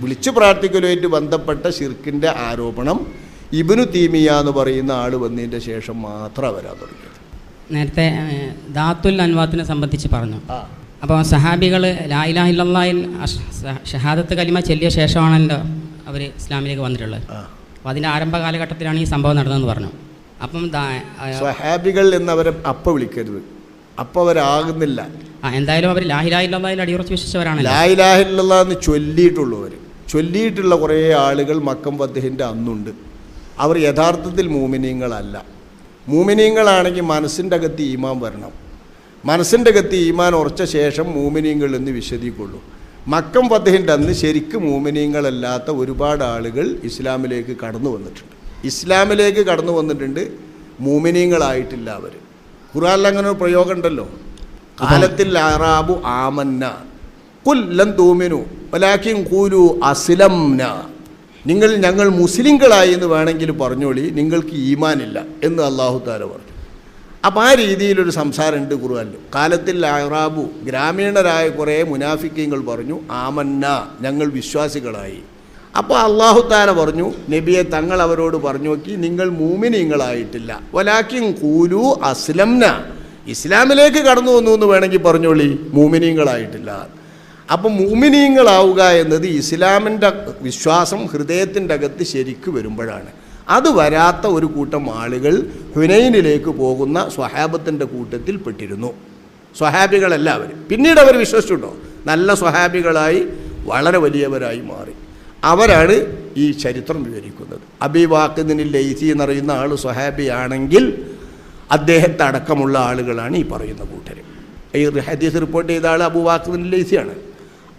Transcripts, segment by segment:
വിളിച്ചു പ്രാർത്ഥിക്കലുമായിട്ട് ബന്ധപ്പെട്ട ഷിർക്കിന്റെ ആരോപണം ഇബിനു തീമിയ എന്ന് പറയുന്ന ആൾ വന്നതിന്റെ ശേഷം മാത്രം വരാൻ തുടങ്ങിയത്. നേരത്തെ ദാത്തുൽ അൻവാത്തിനെ സംബന്ധിച്ച് പറഞ്ഞു. അപ്പോൾ സഹാബികൾ ലായിലാഹില്ലായിൽ ഷഹാദത്ത് കലിമ ചെല്ലിയ ശേഷമാണല്ലോ അവർ ഇസ്ലാമിലേക്ക് വന്നിട്ടുള്ളത്. അപ്പോൾ അതിന്റെ ആരംഭ കാലഘട്ടത്തിലാണ് ഈ സംഭവം നടന്നതെന്ന് പറഞ്ഞു. അപ്പം സഹാബികൾ എന്നവരെ അപ്പം വിളിക്കരുത്. അപ്പം അവരാകുന്നില്ല. ആ എന്തായാലും അവർ ലാഹിലാഹില്ലായിൽ അടിയുറച്ച് വിശ്വസിച്ചവരാണ് ലായിലാഹില്ല എന്ന് ചൊല്ലിയിട്ടുള്ളവർ ചൊല്ലിയിട്ടുള്ള കുറേ ആളുകൾ മക്കം ഫത്തഹിന്റെ അന്നുണ്ട്. അവർ യഥാർത്ഥത്തിൽ മൂമിനീങ്ങളല്ല. മൂമിനീങ്ങളാണെങ്കിൽ മനസ്സിന്റെ അകത്ത് ഈമാൻ വരണം. മനസ്സിന്റെ അകത്ത് ഈമാൻ ഉറച്ച ശേഷം മൂമിനീങ്ങൾ എന്ന് വിശദീകൊള്ളൂ മക്കം ഫത്തഹിന്റെ അന്ന് ശരിക്കും മൂമിനീങ്ങളല്ലാത്ത ഒരുപാട് ആളുകൾ ഇസ്ലാമിലേക്ക് കടന്നു വന്നിട്ടുണ്ട്. ഇസ്ലാമിലേക്ക് കടന്നു വന്നിട്ടുണ്ട് മൂമിനീങ്ങളായിട്ടില്ല അവർ. ഖുറാനിൽ അങ്ങനെ ഒരു പ്രയോഗം ഉണ്ടല്ലോ കാലത്തിൽ ആറാബു ആമന്ന. കുല്ലം തൂമിനു വലാക്കിൻ കൂലു അസ്ലംന. നിങ്ങൾ ഞങ്ങൾ മുസ്ലിങ്ങളായി എന്ന് വേണമെങ്കിൽ പറഞ്ഞോളി നിങ്ങൾക്ക് ഈമാനില്ല എന്ന് അള്ളാഹു താല പറഞ്ഞു. അപ്പോൾ ആ രീതിയിലൊരു സംസാരമുണ്ട് ഖുർആനിൽ. കാലത്തിൽ അറാബു ഗ്രാമീണരായ കുറേ മുനാഫിക്കങ്ങൾ പറഞ്ഞു ആമന്ന ഞങ്ങൾ വിശ്വാസികളായി. അപ്പോൾ അള്ളാഹു താല പറഞ്ഞു നബിയെ തങ്ങൾ അവരോട് പറഞ്ഞു നോക്കി നിങ്ങൾ മൂമിനിങ്ങളായിട്ടില്ല. വലാക്കിൻ കൂലു അസ്ലംന. ഇസ്ലാമിലേക്ക് കടന്നു വന്നു എന്ന് വേണമെങ്കിൽ പറഞ്ഞോളി മൂമിനീങ്ങളായിട്ടില്ല. അപ്പം മൂമിനീങ്ങളാവുക എന്നത് ഇസ്ലാമിന്റെ വിശ്വാസം ഹൃദയത്തിന്റെ അകത്ത് ശരിക്ക് വരുമ്പോഴാണ്. അത് വരാത്ത ഒരു കൂട്ടം ആളുകൾ ഹുനൈനിലേക്ക് പോകുന്ന സ്വഹാബത്തിന്റെ കൂട്ടത്തിൽ പെട്ടിരുന്നു. സ്വഹാബികളെല്ലാവരും. പിന്നീട് അവർ വിശ്വസിച്ചുണ്ടോ നല്ല സ്വഹാബികളായി വളരെ വലിയവരായി മാറി. അവരാണ് ഈ ചരിത്രം വിവരിക്കുന്നത്. അബിവാക്കിദിന് ലൈസി എന്നറിയുന്ന ആൾ സ്വഹാബിയാണെങ്കിൽ അദ്ദേഹത്തെ അടക്കമുള്ള ആളുകളാണ് ഈ പറയുന്ന കൂട്ടർ ഈ ഹദീസ് റിപ്പോർട്ട് ചെയ്ത ആൾ അബുവാക്കിദിന് ലൈസിയാണ്.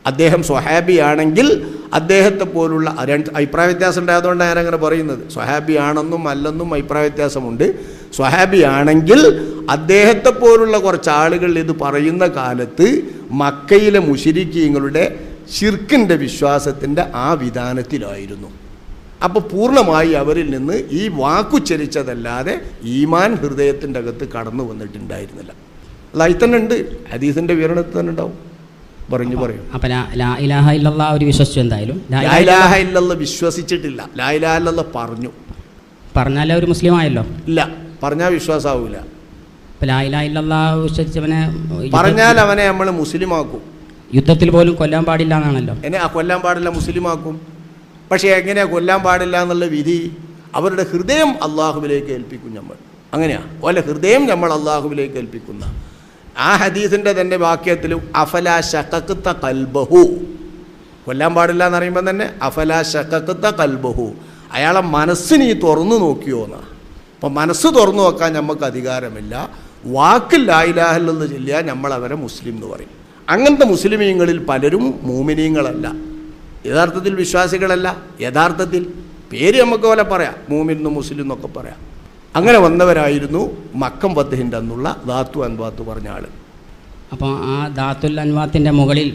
അദ്ദേഹം സ്വഹാബിയാണെങ്കിൽ അദ്ദേഹത്തെ പോലുള്ള രണ്ട് അഭിപ്രായ വ്യത്യാസം ഉണ്ടായതുകൊണ്ട് ഞാനങ്ങനെ പറയുന്നത്. സ്വഹാബിയാണെന്നും അല്ലെന്നും അഭിപ്രായ വ്യത്യാസമുണ്ട്. സ്വഹാബിയാണെങ്കിൽ അദ്ദേഹത്തെ പോലുള്ള കുറച്ച് ആളുകൾ ഇത് പറയുന്ന കാലത്ത് മക്കയിലെ മുഷിരിക്കീങ്ങളുടെ ഷിർക്കിന്റെ വിശ്വാസത്തിന്റെ ആ വിധാനത്തിലായിരുന്നു. അപ്പോൾ പൂർണമായി അവരിൽ നിന്ന് ഈ വാക്കുച്ചരിച്ചതല്ലാതെ ഈമാൻ ഹൃദയത്തിന്റെ അകത്ത് കടന്നു വന്നിട്ടുണ്ടായിരുന്നില്ല. അല്ല അതിൽ തന്നെ ഉണ്ട്. ഹദീസിന്റെ വിവരണത്തിൽ തന്നെ ഉണ്ടാവും. പറഞ്ഞു പറയും. അപ്പൊ ലാ ലാ ഇല്ലല്ലാ അവർ വിശ്വസിച്ചു എന്തായാലും? ലാ ഇല്ലല്ല വിശ്വസിച്ചിട്ടില്ല. ഇല്ലല്ല പറഞ്ഞു. പറഞ്ഞാലേ ഒരു മുസ്ലിം ആയല്ലോ ഇല്ല. പറഞ്ഞാൽ വിശ്വാസാവൂല. ലാ വിശ്വസിച്ചവനെ പറഞ്ഞാൽ അവനെ നമ്മൾ മുസ്ലിമാക്കും. യുദ്ധത്തിൽ പോലും കൊല്ലാൻ പാടില്ല എന്നാണല്ലോ എന്നെ ആ കൊല്ലാൻ പാടില്ല മുസ്ലിമാക്കും. പക്ഷേ എങ്ങനെയാ കൊല്ലാൻ പാടില്ല എന്നുള്ള വിധി? അവരുടെ ഹൃദയം അള്ളാഹുവിലേക്ക് ഏൽപ്പിക്കും നമ്മൾ. അങ്ങനെയാ. ഓലെ ഹൃദയം നമ്മൾ അള്ളാഹുവിലേക്ക് ഏൽപ്പിക്കുന്ന ആ ഹദീസിന്റെ തന്നെ വാക്യത്തിൽ അഫല ശക്കത്ത കൽബഹു കൊല്ലാൻ പാടില്ല എന്ന് പറയുമ്പോൾ തന്നെ അഫല ശക്കത്ത കൽബഹു അയാളെ മനസ്സിന് ഈ തുറന്നു നോക്കിയോ എന്നാ. അപ്പം മനസ്സ് തുറന്നു നോക്കാൻ നമുക്ക് അധികാരമില്ല. വാക്കിൽ ലായിലാഹല്ലെന്ന് ചൊല്ലിയാൽ നമ്മൾ അവരെ മുസ്ലിം എന്ന് പറയും. അങ്ങനത്തെ മുസ്ലിമീങ്ങളിൽ പലരും മൂമിനീങ്ങളല്ല. യഥാർത്ഥത്തിൽ വിശ്വാസികളല്ല. യഥാർത്ഥത്തിൽ പേര് നമുക്ക് പോലെ പറയാം. മൂമിൻ എന്നും മുസ്ലിം എന്നൊക്കെ പറയാം. അങ്ങനെ വന്നവരായിരുന്നു മക്കം വദ്ദേഹിന്റെ അന്നുള്ള ധാത്തു അൻവാത്ത് പറഞ്ഞ ആൾ. അപ്പോൾ ആ ധാത്തുൽ അൻവാത്തിന്റെ മുകളിൽ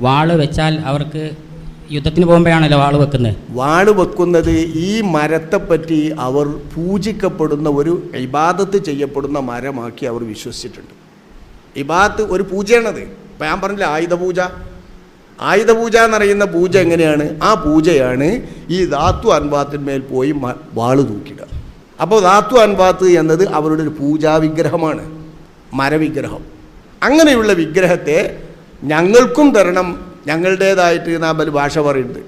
വാൾ വെച്ചാൽ അവർക്ക് യുദ്ധത്തിന് പോകുമ്പോഴാണല്ലോ വാൾ വെക്കുന്നത്? വാൾ വെക്കുന്നത് ഈ മരത്തെപ്പറ്റി അവർ പൂജിക്കപ്പെടുന്ന ഒരു ഇബാദത്ത് ചെയ്യപ്പെടുന്ന മരമാക്കി അവർ വിശ്വസിച്ചിട്ടുണ്ട്. ഇബാദത്ത് ഒരു പൂജയാണത്. ഇപ്പം ഞാൻ പറഞ്ഞില്ല ആയുധ പൂജ? ആയുധ പൂജ എന്നറിയുന്ന പൂജ എങ്ങനെയാണ്? ആ പൂജയാണ് ഈ ധാത്തു അൻവാത്തിന്മേൽ പോയി വാൾ തൂക്കിടുക അപ്പോൾ ധാത്തു അൻപാത്ത് എന്നത് അവരുടെ ഒരു പൂജാവിഗ്രഹമാണ് മരവിഗ്രഹം. അങ്ങനെയുള്ള വിഗ്രഹത്തെ ഞങ്ങൾക്കും തരണം ഞങ്ങളുടേതായിട്ട് നാമ്പൽ ഭാഷ പറയുന്നുണ്ട്.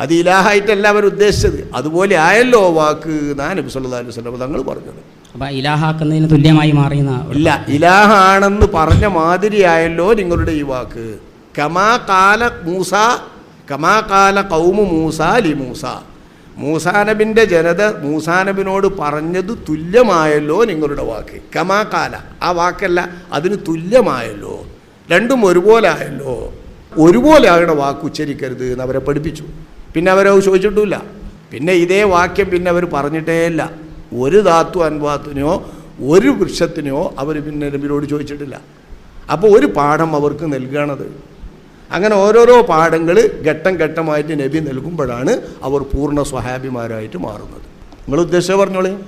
അത് ഇലാഹായിട്ടല്ല അവർ ഉദ്ദേശിച്ചത്. അതുപോലെ ആയല്ലോ വാക്ക് എന്നാ നബി സല്ലല്ലാഹു അലൈഹി വസല്ലം തങ്ങൾ പറഞ്ഞത്. അപ്പോൾ ഇലാഹാക്കുന്നതിന് തുല്യമായി മാറിയുന്ന ഇല്ല ഇലാഹാണെന്ന് പറഞ്ഞ മാതിരിയായല്ലോ നിങ്ങളുടെ ഈ വാക്ക്. കമാ കാല മൂസ കമാ കാല കൗമു മൂസ ലി മൂസ. മൂസാനബിന്റെ ജനത മൂസാനബിനോട് പറഞ്ഞത് തുല്യമായല്ലോ നിങ്ങളുടെ വാക്ക്. കമാ കാല. ആ വാക്കല്ല അതിന് തുല്യമായല്ലോ. രണ്ടും ഒരുപോലെ ആയല്ലോ. ഒരുപോലെ ആകണ വാക്ക് ഉച്ചരിക്കരുത് എന്ന് അവരെ പഠിപ്പിച്ചു. പിന്നെ അവരത് ചോദിച്ചിട്ടില്ല പിന്നെ ഇതേ വാക്യം പിന്നെ അവർ പറഞ്ഞിട്ടേ ഇല്ല. ഒരു ധാത്തു അൻവാത്തിനോ ഒരു വൃക്ഷത്തിനോ അവർ പിന്നെ നബിയോട് ചോദിച്ചിട്ടില്ല. അപ്പോൾ ഒരു പാഠം അവർക്ക് നൽകുകയാണത് അങ്ങനെ ഓരോരോ പാഠങ്ങൾ ഘട്ടം ഘട്ടമായിട്ട് നബി നൽകുമ്പോഴാണ് അവർ പൂർണ സ്വഹാബിമാരായിട്ട് മാറുന്നത്. നിങ്ങൾ ഉദ്ദേശിച്ച പറഞ്ഞോളേ.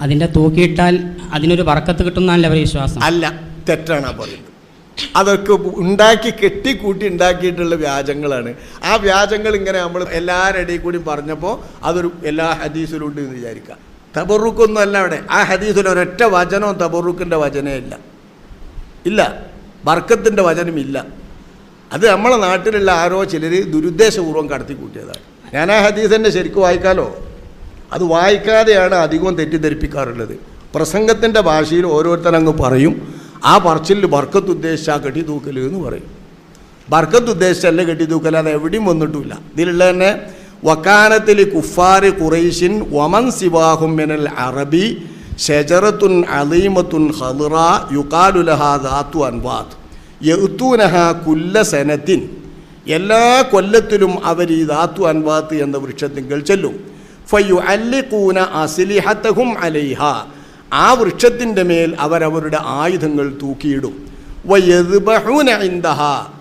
അതിന്റെ തൂക്കിയിട്ടാൽ അതിനൊരു വറക്കത്ത് കിട്ടും അവർ വിശ്വാസം. അല്ല തെറ്റാണ് പറയുന്നത്. അതൊക്കെ ഉണ്ടാക്കി കെട്ടിക്കൂട്ടി ഉണ്ടാക്കിയിട്ടുള്ള വ്യാജങ്ങളാണ്. ആ വ്യാജങ്ങൾ ഇങ്ങനെ നമ്മൾ എല്ലാവരുടെ ഇടയിൽ കൂടി പറഞ്ഞപ്പോൾ അതൊരു എല്ലാ ഹദീസിലും ഉണ്ട് എന്ന് വിചാരിക്കാം തബറുക്കൊന്നും അല്ല അവിടെ. ആ ഹദീസിൽ ഒരൊറ്റ വചനവും തബറുക്കിന്റെ വചനേ ഇല്ല. ഇല്ല. ബർക്കത്തിന്റെ വചനമില്ല അത് നമ്മളെ നാട്ടിലുള്ള ആരോ ചിലർ ദുരുദ്ദേശപൂർവം കടത്തിക്കൂട്ടിയതാണ്. ഞാൻ ആ ഹദീസന്നെ ശരിക്കും വായിക്കാലോ? അത് വായിക്കാതെയാണ് അധികവും തെറ്റിദ്ധരിപ്പിക്കാറുള്ളത്. പ്രസംഗത്തിന്റെ ഭാഷയിൽ ഓരോരുത്തരങ്ങ് പറയും ആ പറച്ചിലിൽ ബർക്കത്ത് ഉദ്ദേശിച്ച തൂക്കൽ എന്ന് പറയും. ബർക്കത്ത് ഉദ്ദേശിച്ചല്ല കെട്ടി തൂക്കൽ അത് എവിടെയും വന്നിട്ടില്ല ഇതിലുള്ള തന്നെ വക്കാനത്തിൽ കുഫാരി ഖുറൈഷിൻ വമൻ സിവാഹും മിനൽ അറബി ഷെജറത്തുൻ അലീമത്തുൻ ഹലുറ യുക്കാലുലഹ അൻവാത്ത് യൗത്തൂനഹ കുല്ല സനത്തിൻ എല്ലാ കൊല്ലത്തിലും അവർ ഈ ധാത്തു അൻവാത്ത് എന്ന വൃക്ഷത്തിങ്കൽ ചെല്ലും. ഫയു അല്ലിക്കൂന അസിലിഹത്തഹും അലൈഹ. ആ വൃക്ഷത്തിന്റെ മേൽ അവരവരുടെ ആയുധങ്ങൾ തൂക്കിയിടും. വയദ്ബഹൂന ഇന്ദഹ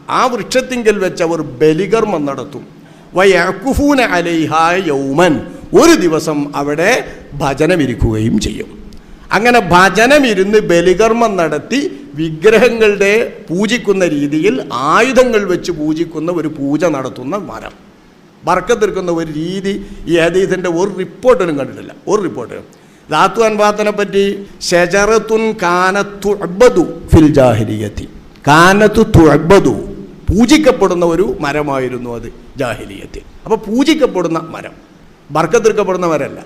ആ വൃക്ഷത്തിങ്കൽ വെച്ച് അവർ ബലികർമ്മം നടത്തും. വയക്കുഫൂന അലൈഹ യൗമൻ. ഒരു ദിവസം അവിടെ ഭജനമിരിക്കുകയും ചെയ്യും. അങ്ങനെ ഭജനമിരുന്ന് ബലികർമ്മം നടത്തി വിഗ്രഹങ്ങളുടെ പൂജിക്കുന്ന രീതിയിൽ ആയുധങ്ങൾ വെച്ച് പൂജിക്കുന്ന ഒരു പൂജ നടത്തുന്ന മരം. ബർക്കത്തെടുക്കുന്ന ഒരു രീതി ഈ ഹദീസിന്റെ ഒരു റിപ്പോർട്ടിലും കണ്ടിട്ടില്ല. ഒരു റിപ്പോർട്ടിലും ധാത്തു അൻവാത്തിനെ പറ്റി ഷെജറത്തുൻ കാനത്തു അബ്ബതു ഫിൽ ജാഹിലിയത്തി. കാനത്തു തുഴബതു പൂജിക്കപ്പെടുന്ന ഒരു മരമായിരുന്നു അത് ജാഹിലിയത്തിൽ അപ്പോൾ പൂജിക്കപ്പെടുന്ന മരം. ബർക്കത്തെടുക്കപ്പെടുന്ന മരമല്ല.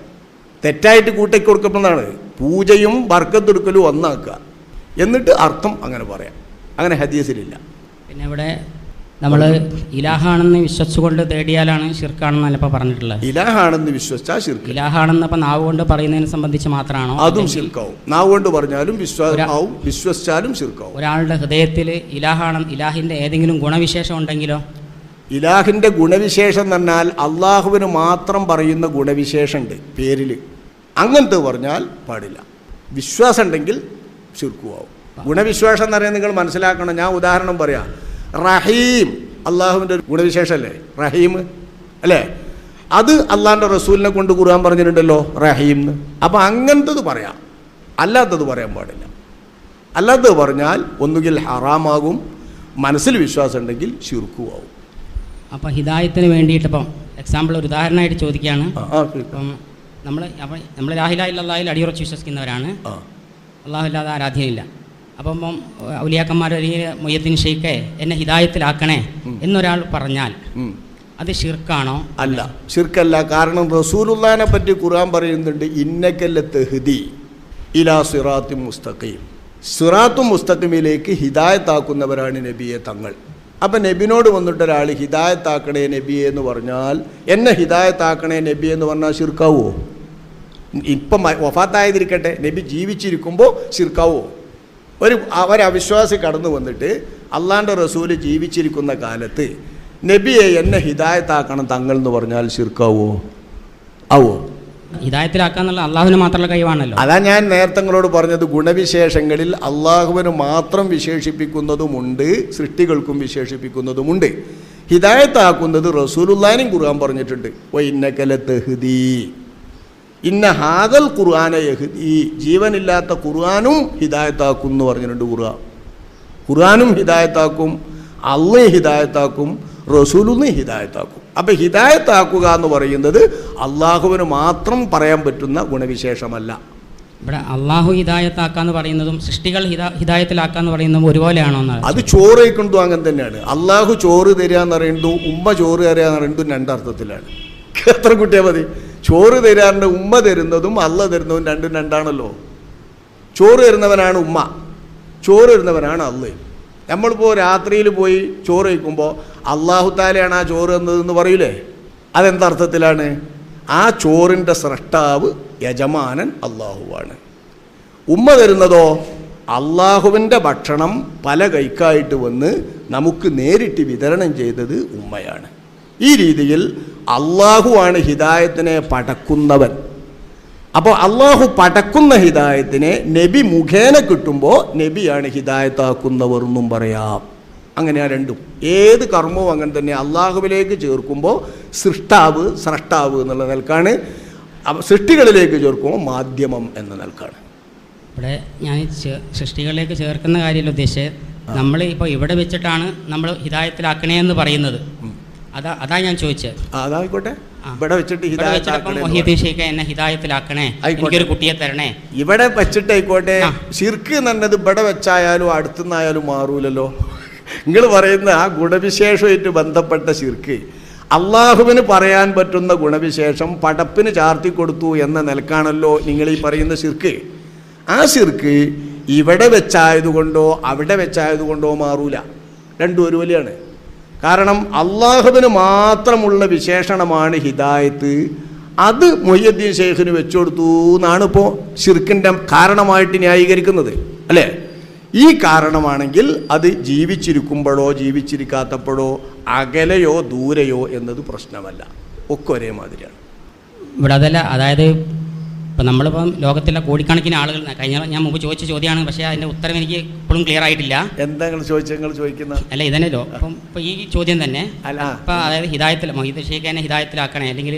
തെറ്റായിട്ട് കൂട്ടി കൊടുക്കപ്പെടുന്നതാണ് പൂജയും വർക്കത്തെടുക്കലും ഒന്നാക്കുക. എന്നിട്ട് അർത്ഥം അങ്ങനെ പറയാം. അങ്ങനെ ഹദീസിലില്ല. പിന്നെ ഇവിടെ നമ്മൾ ഇലാഹാണെന്ന് വിശ്വസിച്ചുകൊണ്ട് തേടിയാലാണ് ഷിർക്കാണെന്നല്ല ഇപ്പോൾ പറഞ്ഞിട്ടുള്ളത്. ഇലാഹാണെന്ന് വിശ്വസിച്ചാൽ ഷിർക്ക് ഇലാഹാണെന്ന് ഇപ്പോൾ നാവ് കൊണ്ട് പറയുന്നതിനെ സംബന്ധിച്ച് മാത്രമാണോ? അതും ഷിർക്കാവും ശിർക്കാവും. നാവ് കൊണ്ട് പറഞ്ഞാലും വിശ്വാസമാവും വിശ്വസിച്ചാലും ഷിർക്കാവും ഒരാളുടെ ഹൃദയത്തിൽ ഇലാഹാണ് ഇലാഹിന്റെ ഏതെങ്കിലും ഗുണവിശേഷം ഉണ്ടെങ്കിലോ? ഇലാഹിന്റെ ഗുണവിശേഷം എന്ന് പറഞ്ഞാൽ അള്ളാഹുവിന് മാത്രം പറയുന്ന ഗുണവിശേഷമുണ്ട് പേരിൽ അങ്ങനത്തെ പറഞ്ഞാൽ പാടില്ല. വിശ്വാസം ഉണ്ടെങ്കിൽ ചുരുക്കുവാവും. ഗുണവിശ്വാസം എന്ന് പറയുന്നത് നിങ്ങൾ മനസ്സിലാക്കണം. ഞാൻ ഉദാഹരണം പറയാം. റഹീം അള്ളാഹുവിന്റെ ഒരു ഗുണവിശേഷമല്ലേ? റഹീം അല്ലേ? അത് അള്ളാഹിന്റെ റസൂലിനെ കൊണ്ട് ഖുർആൻ പറഞ്ഞിട്ടുണ്ടല്ലോ റഹീം അപ്പോൾ അങ്ങനത്തത് പറയാം. അല്ലാത്തത് പറയാൻ പാടില്ല. അല്ലാത്തത് പറഞ്ഞാൽ ഒന്നുകിൽ ഹറാമാകും മനസ്സിൽ വിശ്വാസം ഉണ്ടെങ്കിൽ ചുരുക്കുവാവും. അപ്പോൾ ഹിദായത്തിന് വേണ്ടിയിട്ട് ഇപ്പം എക്സാമ്പിൾ ഒരു ഉദാഹരണമായിട്ട് ചോദിക്കുകയാണ്. ഇപ്പം നമ്മൾ അപ്പം നമ്മൾ ലാഹിലാഹിൽ അടിയുറച്ച് വിശ്വസിക്കുന്നവരാണ്. അള്ളാഹുല്ലാതെ ആരാധ്യമില്ല അപ്പം ഇപ്പം ഔലിയാക്കന്മാർ അല്ലെങ്കിൽ മൊയ്യത്തിൻ ഷെയ്ഖെ എന്നെ ഹിദായത്തിലാക്കണേ എന്നൊരാൾ പറഞ്ഞാൽ അത് ഷിർക്കാണോ അല്ല ഷിർക്കല്ല കാരണം റസൂലുല്ലാനെ പറ്റി ഖുർആൻ പറയുന്നുണ്ട് ഇന്നക്കല്ല തെഹ്ദി ഇലാ സിറാത്തി മുസ്തഖീം. സിറാത്തു മുസ്തഖിമിലേക്ക് ഹിദായത്താക്കുന്നവരാണ് നബിയെ തങ്ങൾ. അപ്പം നബിനോട് വന്നിട്ട് ഒരാൾ ഹിദായത്താക്കണേ നബിയെ എന്ന് പറഞ്ഞാൽ എന്നെ ഹിദായത്താക്കണേ നബി എന്ന് പറഞ്ഞാൽ ശിർക്കാവോ? ഇപ്പം വഫാത്തായതിരിക്കട്ടെ. നബി ജീവിച്ചിരിക്കുമ്പോൾ ശിർക്കാവോ? ഒരു അവരവിശ്വാസി കടന്നു വന്നിട്ട് അള്ളാന്റെ റസൂൽ ജീവിച്ചിരിക്കുന്ന കാലത്ത് നബിയെ എന്നെ ഹിദായത്താക്കണം തങ്ങൾ എന്ന് പറഞ്ഞാൽ ശിർക്കാവോ? ആവോ? ഹിദായത്തിലാക്കാന്നുള്ള അള്ളാഹുവിന് മാത്രമുള്ള കഴിവാണല്ലോ. അതാ ഞാൻ നേരത്തങ്ങളോട് പറഞ്ഞത് ഗുണവിശേഷങ്ങളിൽ അള്ളാഹുവിന് മാത്രം വിശേഷിപ്പിക്കുന്നതുമുണ്ട് സൃഷ്ടികൾക്കും വിശേഷിപ്പിക്കുന്നതുമുണ്ട്. ഹിദായത്താക്കുന്നത് റസൂലുല്ലാനും ഖുർആൻ പറഞ്ഞിട്ടുണ്ട്. ഓ ഇന്നക്കല തെഹ്ദീ ഇന്ന ഹാദൽ ഖുർആന യഹ്ദീ. ജീവനില്ലാത്ത ഖുർആാനും ഹിദായത്താക്കും എന്ന് പറഞ്ഞിട്ടുണ്ട് ഖുർആൻ. ഖുർആാനും ഹിദായത്താക്കും അള്ളേ ഹിദായത്താക്കും റസൂലുന്ന് ഹിദായത്താക്കും. അപ്പം ഹിതായത്താക്കുക എന്ന് പറയുന്നത് അള്ളാഹുവിന് മാത്രം പറയാൻ പറ്റുന്ന ഗുണവിശേഷമല്ല. ഇവിടെ അള്ളാഹു ഹിതായത്താക്കാന്ന് പറയുന്നതും സൃഷ്ടികൾ ഹിതായത്തിലാക്കാന്ന് പറയുന്നതും ഒരുപോലെയാണോ അത് ചോറ് കഴിക്കുന്നതും അങ്ങനെ തന്നെയാണ്. അള്ളാഹു ചോറ് തരിക എന്ന് പറയുന്നതും ഉമ്മ ചോറ് തരിക എന്ന് പറയുന്നതും രണ്ടർത്ഥത്തിലാണ് എത്ര കുട്ടിയാൽ മതി? ചോറ് തരാറുണ്ട് ഉമ്മ തരുന്നതും അള്ള തരുന്നതും രണ്ടും രണ്ടാണല്ലോ. ചോറ് തരുന്നവനാണ് ഉമ്മ. ചോറ് തരുന്നവനാണ് അള്ള്. നമ്മളിപ്പോൾ രാത്രിയിൽ പോയി ചോറ് വയ്ക്കുമ്പോൾ അള്ളാഹു താലയാണ് ആ ചോറ് എന്നതെന്ന് പറയൂലേ? അതെന്തർത്ഥത്തിലാണ് ആ ചോറിന്റെ സ്രഷ്ടാവ് യജമാനൻ അള്ളാഹുവാണ് ഉമ്മ തരുന്നതോ? അള്ളാഹുവിന്റെ ഭക്ഷണം പല കൈക്കായിട്ട് വന്ന് നമുക്ക് നേരിട്ട് വിതരണം ചെയ്തത് ഉമ്മയാണ്. ഈ രീതിയിൽ അള്ളാഹുവാണ് ഹിദായത്തിനെ പടക്കുന്നവൻ. അപ്പോൾ അള്ളാഹു പടക്കുന്ന ഹിദായത്തിനെ നബി മുഖേന കിട്ടുമ്പോൾ നബിയാണ് ഹിദായത്താക്കുന്നവർ എന്നും പറയാം. അങ്ങനെയാ രണ്ടും. ഏത് കർമ്മവും അങ്ങനെ തന്നെ അള്ളാഹുവിലേക്ക് ചേർക്കുമ്പോൾ സൃഷ്ടാവ് സ്രഷ്ടാവ് എന്നുള്ള നിലക്കാണ്. സൃഷ്ടികളിലേക്ക് ചേർക്കുമ്പോൾ മാധ്യമം എന്ന നിലക്കാണ്. ഇവിടെ ഞാൻ സൃഷ്ടികളിലേക്ക് ചേർക്കുന്ന കാര്യമല്ല ഉദ്ദേശിച്ചത്. നമ്മൾ ഇപ്പോൾ ഇവിടെ വെച്ചിട്ടാണ് നമ്മൾ ഹിദായത്തിലാക്കണേ എന്ന് പറയുന്നത് അതാ അതാ ഞാൻ ചോദിച്ചത്. അതായിക്കോട്ടെ. ഇവിടെ വെച്ചിട്ട് ഹിദായത്താക്കണേ എന്ന് ഹിദായത്തിലാക്കണേ. എനിക്കൊരു കുട്ടിയെ തരണേ. ഇവിടെ വെച്ചിട്ട് ആയിക്കോട്ടെ. ശിർക്ക് എന്നത് ഇവിടെ വെച്ചായാലും അടുത്തുനിന്നായാലും മാറൂലല്ലോ. നിങ്ങൾ പറയുന്ന ആ ഗുണവിശേഷമായിട്ട് ബന്ധപ്പെട്ട ശിർക്ക്. അള്ളാഹുവിന് പറയാൻ പറ്റുന്ന ഗുണവിശേഷം പടപ്പിന് ചാർത്തി കൊടുത്തു എന്ന നിലക്കാണല്ലോ നിങ്ങൾ ഈ പറയുന്ന ശിർക്ക്. ആ ശിർക്ക് ഇവിടെ വെച്ചായതുകൊണ്ടോ അവിടെ വെച്ചായതുകൊണ്ടോ മാറൂല. രണ്ടും ഒരുപോലെയാണ് കാരണം അള്ളാഹുവിന് മാത്രമുള്ള വിശേഷണമാണ് ഹിദായത്ത്. അത് മൊയ്യദ്ദീൻ ഷെയ്ഖിന് വെച്ചുകൊടുത്തു എന്നാണ് ഇപ്പോൾ ഷിർക്കിന്റെ കാരണമായിട്ട് ന്യായീകരിക്കുന്നത് അല്ലേ? ഈ കാരണമാണെങ്കിൽ അത് ജീവിച്ചിരിക്കുമ്പോഴോ ജീവിച്ചിരിക്കാത്തപ്പോഴോ അകലെയോ ദൂരെയോ എന്നത് പ്രശ്നമല്ല. ഒക്കെ ഒരേ മാതിരിയാണ് ഇവിടെ അതല്ല അതായത് ഇപ്പം നമ്മളിപ്പം ലോകത്തിലെ കോടിക്കണക്കിന് ആളുകൾ കഴിഞ്ഞ ഞാൻ മുമ്പ് ചോദിച്ച ചോദ്യമാണ് പക്ഷേ അതിന്റെ ഉത്തരം എനിക്ക് ഇപ്പോഴും ക്ലിയർ ആയിട്ടില്ല. എന്താ നിങ്ങൾ ചോദിച്ചത് നിങ്ങൾ ചോദിക്കുന്ന? അല്ല ഇതന്നെല്ലോ അപ്പം ഇപ്പം ഈ ചോദ്യം തന്നെ അല്ല. ഇപ്പം അതായത് ഹിതായത്തിൽ മൊഹീദ് ഷേഖനെ ഹിതായത്തിലാക്കണേ അല്ലെങ്കിൽ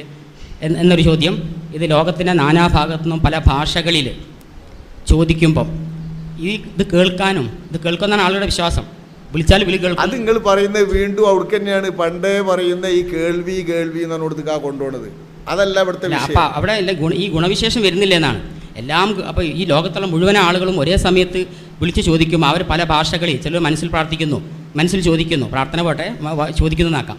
എന്നൊരു ചോദ്യം. ഇത് ലോകത്തിന്റെ നാനാഭാഗത്തു നിന്നും പല ഭാഷകളിൽ ചോദിക്കുമ്പം ഈ ഇത് കേൾക്കാനും ഇത് കേൾക്കുന്നതാണ് ആളുടെ വിശ്വാസം. വിളിച്ചാൽ വിളി അത് നിങ്ങൾ പറയുന്നത് വീണ്ടും അവിടെ തന്നെയാണ്. പണ്ടേ പറയുന്ന ഈ കേൾവി കേൾവി എന്നാണ് കൊടുത്ത് കൊണ്ടുപോണത്. അതല്ല ഇവിടുത്തെ അപ്പൊ അപ്പം അവിടെ ഈ ഗുണവിശേഷം വരുന്നില്ല എന്നാണ്. എല്ലാം അപ്പോൾ ഈ ലോകത്തുള്ള മുഴുവൻ ആളുകളും ഒരേ സമയത്ത് വിളിച്ച് ചോദിക്കും. അവർ പല ഭാഷകളിൽ ചിലർ മനസ്സിൽ പ്രാർത്ഥിക്കുന്നു മനസ്സിൽ ചോദിക്കുന്നു. പ്രാർത്ഥന പോട്ടെ മ- ചോദിക്കുന്നു എന്നാക്കാം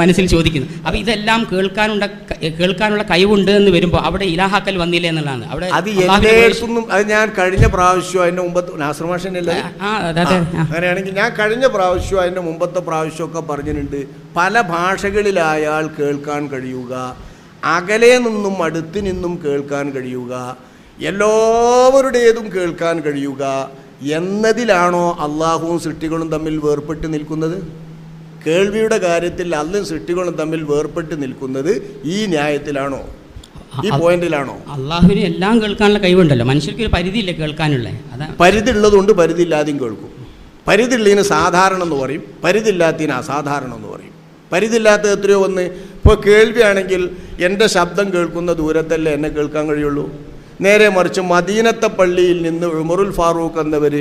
മനസ്സിൽ ചോദിക്കുന്നു. അപ്പോൾ ഇതെല്ലാം കേൾക്കാനുള്ള കേൾക്കാനുള്ള കഴിവുണ്ട് എന്ന് വരുമ്പോൾ അവിടെ ഇലാഹാക്കൽ വന്നില്ല എന്നുള്ളതാണ്. അവിടെ അത് എല്ലായിടത്തുനിന്നും അത് ഞാൻ കഴിഞ്ഞ പ്രാവശ്യം അതിന്റെ മുമ്പത്തെ നാസർമാഷനല്ലേ അങ്ങനെയാണെങ്കിൽ ഞാൻ കഴിഞ്ഞ പ്രാവശ്യം അതിന്റെ മുമ്പത്തെ പ്രാവശ്യമൊക്കെ പറഞ്ഞിട്ടുണ്ട്. പല ഭാഷകളിലായാൽ കേൾക്കാൻ കഴിയുക അകലെ നിന്നും അടുത്ത് നിന്നും കേൾക്കാൻ കഴിയുക എല്ലാവരുടേതും കേൾക്കാൻ കഴിയുക എന്നതിലാണോ അള്ളാഹുവും സൃഷ്ടികളും തമ്മിൽ വേർപെട്ട് നിൽക്കുന്നത്? കേൾവിയുടെ കാര്യത്തിൽ അല്ലും സൃഷ്ടികളും തമ്മിൽ വേർപെട്ട് നിൽക്കുന്നത് ഈ ന്യായത്തിലാണോ? ഈ പോയിന്റിലാണോ? അള്ളാഹുവിന് എല്ലാം കേൾക്കാനുള്ള കഴിവുണ്ടല്ലോ. മനുഷ്യർക്ക് ഒരു പരിധിയില്ല കേൾക്കാനുള്ള? അതാ പരിധി ഉള്ളതുകൊണ്ട് പരിധി ഇല്ലാതെയും കേൾക്കും. പരിധി ഉള്ളതിന് സാധാരണ എന്ന് പറയും പരിധി ഇല്ലാത്തതിന് അസാധാരണ എന്ന് പറയും. പരിധി ഇല്ലാത്ത എത്രയോ ഒന്ന് ഇപ്പോൾ കേൾവിയാണെങ്കിൽ എന്റെ ശബ്ദം കേൾക്കുന്ന ദൂരത്തല്ലേ എന്നെ കേൾക്കാൻ കഴിയുള്ളൂ? നേരെ മറിച്ച് മദീനത്തെ പള്ളിയിൽ നിന്ന് ഉമറുൽ ഫാറൂഖ് എന്നവർ